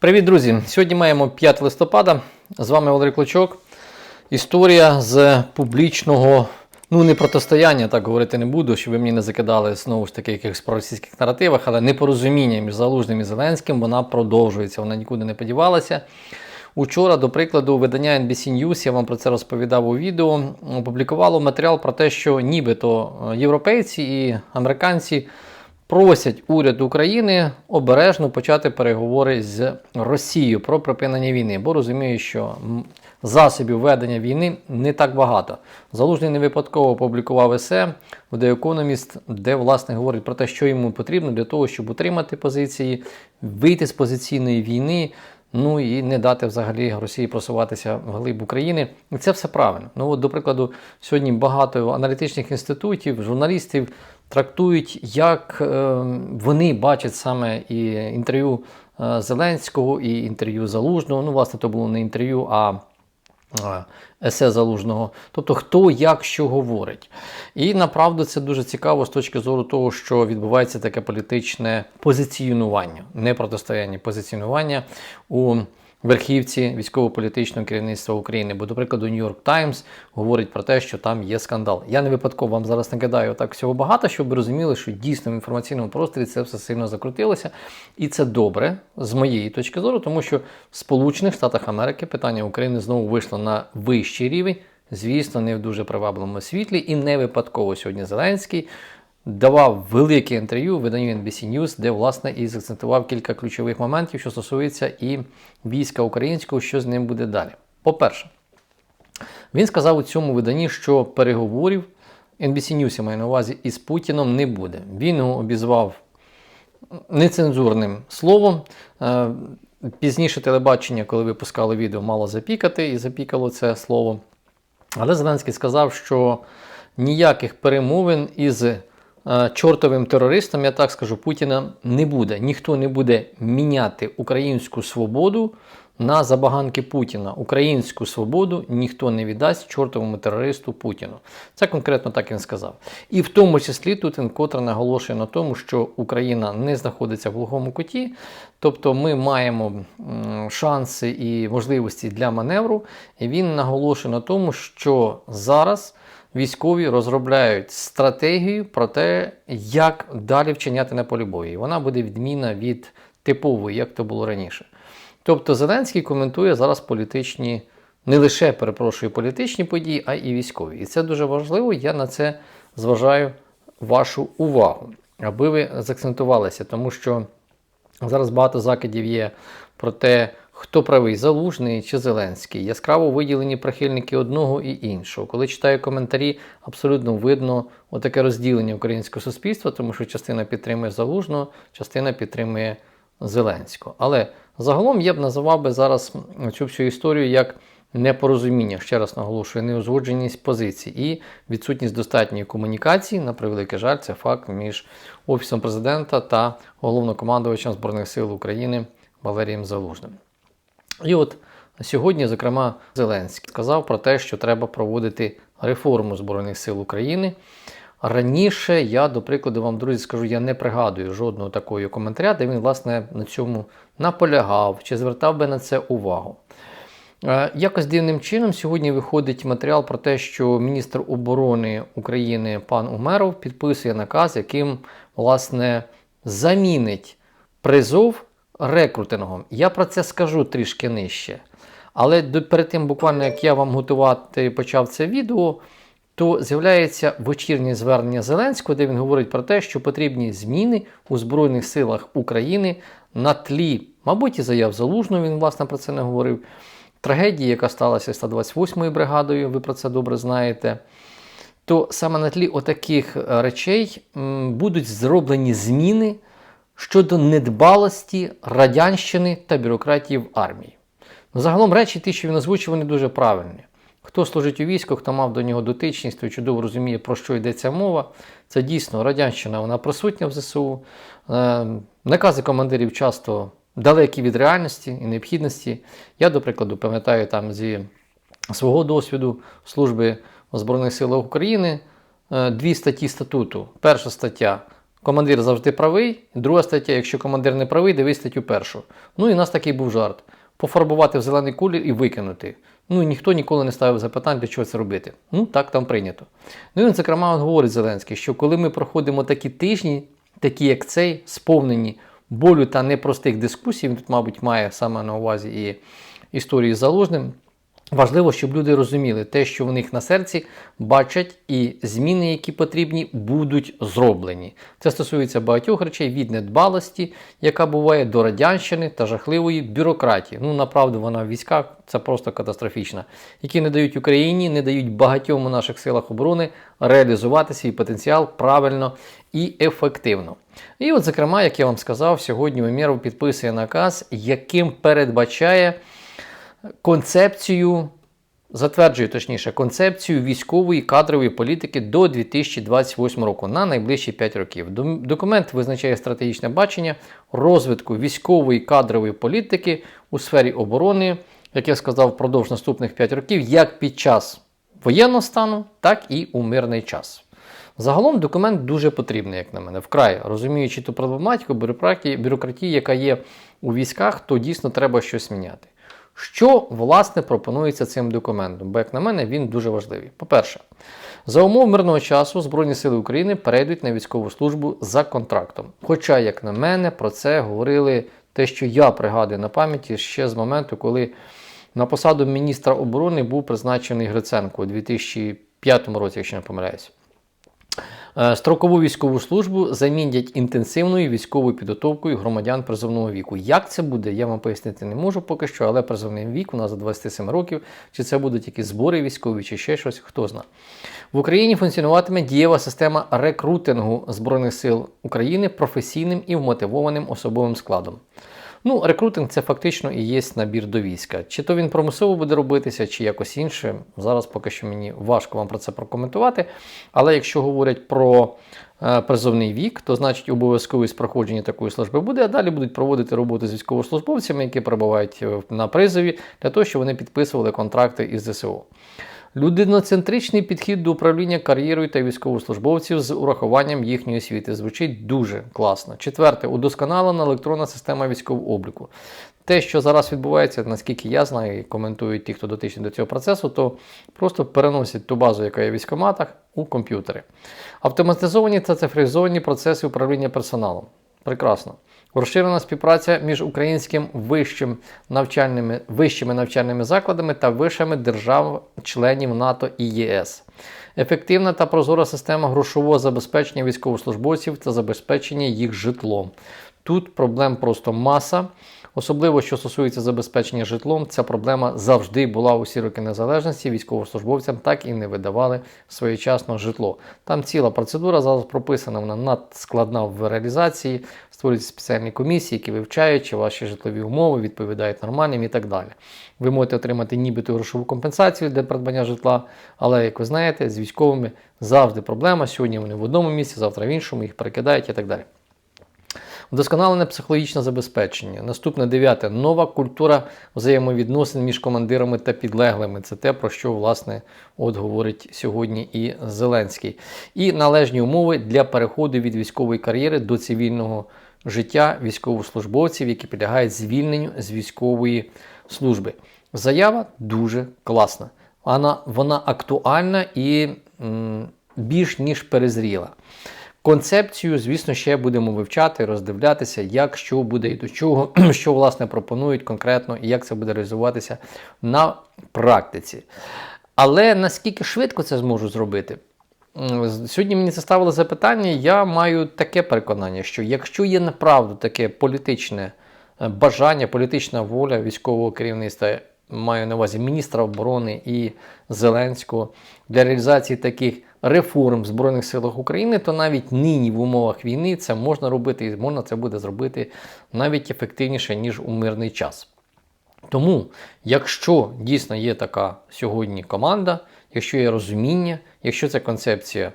Привіт, друзі! Сьогодні маємо 5 листопада. З вами Валерій Клочок. Історія з публічного, ну не протистояння, так говорити не буду, щоб ви мені не закидали знову ж таки якихось проросійських наративах, але непорозуміння між Залужним і Зеленським вона продовжується, вона нікуди не подівалася. Учора, до прикладу, видання NBC News, я вам про це розповідав у відео, опублікувало матеріал про те, що нібито європейці і американці просять уряд України обережно почати переговори з Росією про припинення війни, бо розуміють, що засобів ведення війни не так багато. Залужний не випадково опублікував есе в The Economist, де власне говорить про те, що йому потрібно для того, щоб утримати позиції, вийти з позиційної війни. Ну і не дати взагалі Росії просуватися вглиб України. І це все правильно. Ну от, до прикладу, сьогодні багато аналітичних інститутів, журналістів трактують, як е, вони бачать саме і інтерв'ю е, Зеленського, і інтерв'ю Залужного. Ну, власне, то було не інтерв'ю, а е, есе Залужного. Тобто, хто як що говорить. І направду це дуже цікаво з точки зору того, що відбувається таке політичне позиціонування, не протистояння, позиціонування у верхівці військово-політичного керівництва України. Бо, до прикладу, York Times говорить про те, що там є скандал. Я не випадково вам зараз накидаю так всього багато, щоб ви розуміли, що дійсно в інформаційному просторі це все сильно закрутилося. І це добре з моєї точки зору, тому що в Сполучених Штатах Америки питання України знову вийшло на вищий рівень. Звісно, не в дуже привабливому світлі, і не випадково сьогодні Зеленський давав велике інтерв'ю виданню NBC News, де власне і закцентував кілька ключових моментів, що стосується і війська українського, що з ним буде далі. По-перше, він сказав у цьому виданні, що переговорів NBC News, я маю на увазі, із Путіном не буде. Він його обізвав нецензурним словом. Е, Пізніше телебачення, коли випускали відео, мало запікати і запікало це слово. Але Зеленський сказав, що ніяких перемовин із чортовим терористам, я так скажу, Путіна не буде. Ніхто не буде міняти українську свободу на забаганки Путіна. Українську свободу ніхто не віддасть чортовому терористу Путіну. Це конкретно так він сказав. І в тому числі тут він котре наголошує на тому, що Україна не знаходиться в глухому куті, тобто ми маємо шанси і можливості для маневру. І він наголошує на тому, що зараз. Військові розробляють стратегію про те, як далі вчиняти на полі бою. Вона буде відмінна від типової, як то було раніше. Тобто Зеленський коментує зараз політичні, не лише перепрошую політичні події, а і військові. І це дуже важливо. Я на це зважаю вашу увагу, аби ви заакцентувалися, тому що зараз багато закидів є про те, хто правий, Залужний чи Зеленський. Яскраво виділені прихильники одного і іншого. Коли читаю коментарі, абсолютно видно отаке розділення українського суспільства, тому що частина підтримує Залужного, частина підтримує Зеленського. Але загалом я б називав би зараз цю всю історію як непорозуміння, ще раз наголошую, неузгодженість позицій і відсутність достатньої комунікації, на превеликий жаль, це факт між Офісом президента та головнокомандувачем Збройних сил України Валерієм Залужним. І от сьогодні, зокрема, Зеленський сказав про те, що треба проводити реформу Збройних сил України. Раніше я, до прикладу, вам, друзі, скажу, я не пригадую жодного такого коментаря, де він, власне, на цьому наполягав чи звертав би на це увагу. Е, Якось дивним чином сьогодні виходить матеріал про те, що міністр оборони України пан Умеров підписує наказ, яким власне замінить призов рекрутингом. Я про це скажу трішки нижче. Але перед тим, буквально як я вам готувати почав це відео, то з'являється вечірнє звернення Зеленського, де він говорить про те, що потрібні зміни у Збройних силах України на тлі, мабуть, і заяв Залужного, він власне про це не говорив. Трагедії, яка сталася 128-ю бригадою, ви про це добре знаєте. То саме на тлі отаких е, речей будуть зроблені зміни щодо недбалості радянщини та бюрократії в армії. Загалом речі, ті, що він озвучив, вони дуже правильні. Хто служить у війську, хто мав до нього дотичність, той чудово розуміє, про що йдеться мова. Це дійсно радянщина, вона присутня в ЗСУ. Е, Накази командирів часто далекі від реальності і необхідності. Я, до прикладу, пам'ятаю там зі свого досвіду служби у Збройних силах України е, дві статті статуту. Перша стаття командир завжди правий. Друга стаття, якщо командир не правий, дивись статтю першу. Ну і у нас такий був жарт: пофарбувати в зелений колір і викинути. Ну ніхто ніколи не ставив запитань, для чого це робити. Ну так там прийнято. Ну і зокрема, говорить Зеленський, що коли ми проходимо такі тижні, такі як цей, сповнені болю та непростих дискусій, він тут, мабуть, має саме на увазі і історії з заложним. Важливо, щоб люди розуміли те, що в них на серці бачать, і зміни, які потрібні, будуть зроблені. Це стосується багатьох речей від недбалості, яка буває до радянщини та жахливої бюрократії. Ну, направду, вона в військах це просто катастрофічна, які не дають Україні, не дають багатьом у наших силах оборони реалізувати свій потенціал правильно і ефективно. І, от, зокрема, як я вам сказав, сьогодні Умєров підписує наказ, яким передбачає концепцію, затверджує точніше, концепцію військової кадрової політики до 2028 року на найближчі 5 років. Документ визначає стратегічне бачення розвитку військової кадрової політики у сфері оборони, як я сказав, впродовж наступних 5 років, як під час воєнного стану, так і у мирний час. Загалом документ дуже потрібний, як на мене, вкрай розуміючи ту проблематику бюрократії, яка є у військах, то дійсно треба щось міняти. Що власне пропонується цим документом? Бо, як на мене, він дуже важливий. По-перше, за умов мирного часу Збройні Сили України перейдуть на військову службу за контрактом. Хоча, як на мене, про це говорили те, що я пригадую на пам'яті ще з моменту, коли на посаду міністра оборони був призначений Гриценко у 2005 році, якщо не помиляюсь. Е, Строкову військову службу замінять інтенсивною військовою підготовкою громадян призовного віку. Як це буде, я вам пояснити не можу поки що, але призовний вік у нас до 27 років. Чи це будуть якісь збори військові, чи ще щось, хто знає. В Україні функціонуватиме дієва система рекрутингу Збройних сил України професійним і вмотивованим особовим складом. Ну, рекрутинг це фактично і є набір до війська. Чи то він промислово буде робитися, чи якось інше. Зараз поки що мені важко вам про це прокоментувати. Але якщо говорять про е, призовний вік, то значить обов'язковість проходження такої служби буде, а далі будуть проводити роботу з військовослужбовцями, які перебувають е, на призові, для того, щоб вони підписували контракти із ЗСУ. Людиноцентричний підхід до управління кар'єрою та військовослужбовців з урахуванням їхньої освіти звучить дуже класно. Четверте, удосконалена електронна система військового обліку. Те, що зараз відбувається, наскільки я знаю і коментують ті, хто дотичний до цього процесу, то просто переносять ту базу, яка є в військоматах, у комп'ютери. Автоматизовані та цифризовані процеси управління персоналом. Прекрасно. Розширена співпраця між українським вищим навчальними, вищими навчальними закладами та вишами держав-членів НАТО і ЄС. Ефективна та прозора система грошового забезпечення військовослужбовців та забезпечення їх житлом. Тут проблем просто маса. Особливо, що стосується забезпечення житлом, ця проблема завжди була усі роки незалежності. Військовослужбовцям так і не видавали своєчасно житло. Там ціла процедура зараз прописана, вона надскладна в реалізації. Створюються спеціальні комісії, які вивчають, чи ваші житлові умови відповідають нормальним і так далі. Ви можете отримати нібито грошову компенсацію для придбання житла, але, як ви знаєте, з військовими завжди проблема. Сьогодні вони в одному місці, завтра в іншому, їх перекидають і так далі. Вдосконалене психологічне забезпечення. Наступне дев'яте нова культура взаємовідносин між командирами та підлеглими. Це те, про що власне от говорить сьогодні і Зеленський. І належні умови для переходу від військової кар'єри до цивільного життя військовослужбовців, які підлягають звільненню з військової служби. Заява дуже класна. Вона, вона актуальна і м, більш ніж перезріла. Концепцію, звісно, ще будемо вивчати, роздивлятися, як що буде і до чого, що власне пропонують конкретно і як це буде реалізуватися на практиці. Але наскільки швидко це зможу зробити? Сьогодні мені це ставили запитання. Я маю таке переконання, що якщо є направду таке політичне е, бажання, політична воля військового керівництва, маю на увазі міністра оборони і Зеленського для реалізації таких реформ в Збройних силах України, то навіть нині в умовах війни це можна робити і можна це буде зробити навіть ефективніше, ніж у мирний час. Тому, якщо дійсно є така сьогодні команда, якщо є розуміння, якщо ця концепція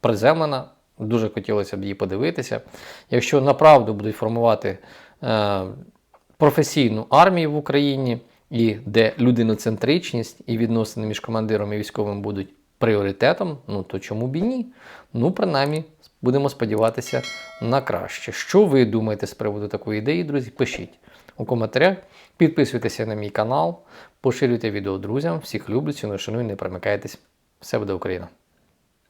приземлена, дуже хотілося б її подивитися. Якщо направду будуть формувати е, професійну армію в Україні, і де людиноцентричність і відносини між командиром і військовим будуть пріоритетом, ну то чому б і ні? Ну, принаймні, Будемо сподіватися на краще. Що ви думаєте з приводу такої ідеї, друзі? Пишіть у коментарях. Підписуйтеся на мій канал, поширюйте відео друзям. Всіх люблю, ціную, шаную, не примикайтесь. Все буде Україна!